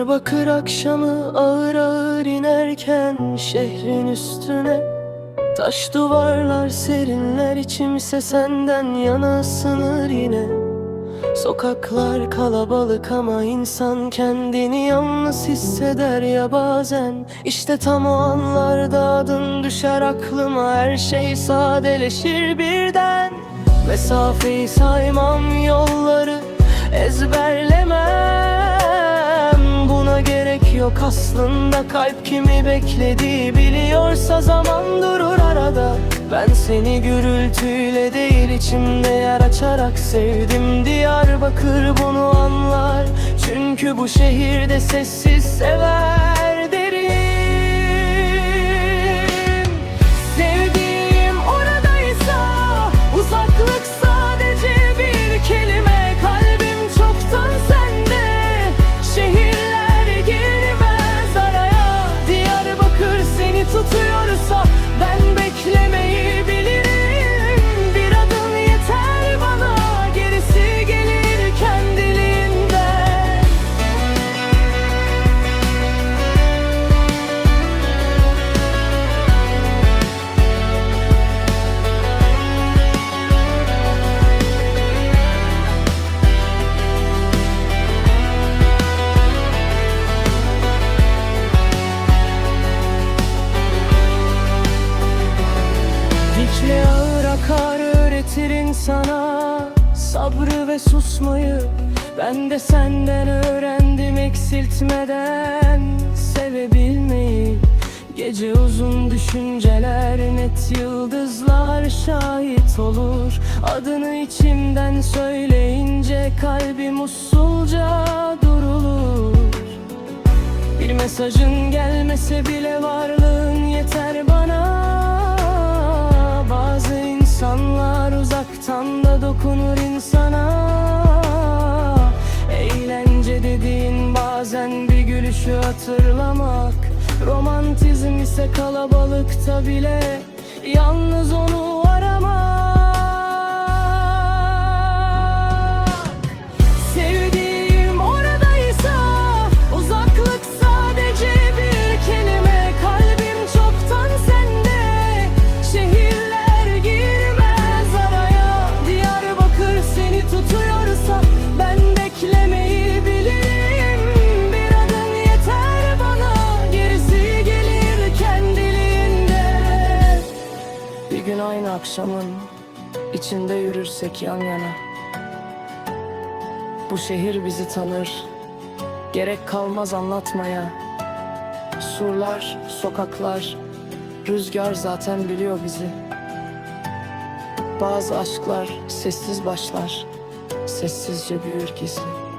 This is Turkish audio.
Diyarbakır akşamı ağır ağır inerken şehrin üstüne Taş duvarlar serinler içimse senden yana ısınır yine. Sokaklar kalabalık ama insan kendini yalnız hisseder ya bazen. İşte tam o anlarda adın düşer aklıma her şey sadeleşir birden. Mesafeyi saymam yok aslında. Kalp kimi beklediği biliyorsa zaman durur arada. Ben seni gürültüyle değil içimde yer açarak sevdim. Diyarbakır bunu anlar. Çünkü bu şehirde sessiz sever Diyarbakır seni öğretir insana Sabrı ve susmayı. Ben de senden öğrendim eksiltmeden Sevebilmeyi. Gece uzun düşünceler net yıldızlar şahit olur. Adını içimden söyleyince kalbim usulca durulur. Bir mesajın gelmese bile varlığın yeter bana dokunur insana. Eğlence dediğin bazen bir gülüşü hatırlamak. Romantizm ise kalabalıkta bile Yalnız onu Bir gün aynı akşamın içinde yürürsek yan yana. Bu şehir bizi tanır. Gerek kalmaz anlatmaya. Surlar, sokaklar Rüzgar zaten biliyor bizi. Bazı aşklar sessiz başlar Sessizce büyür gizli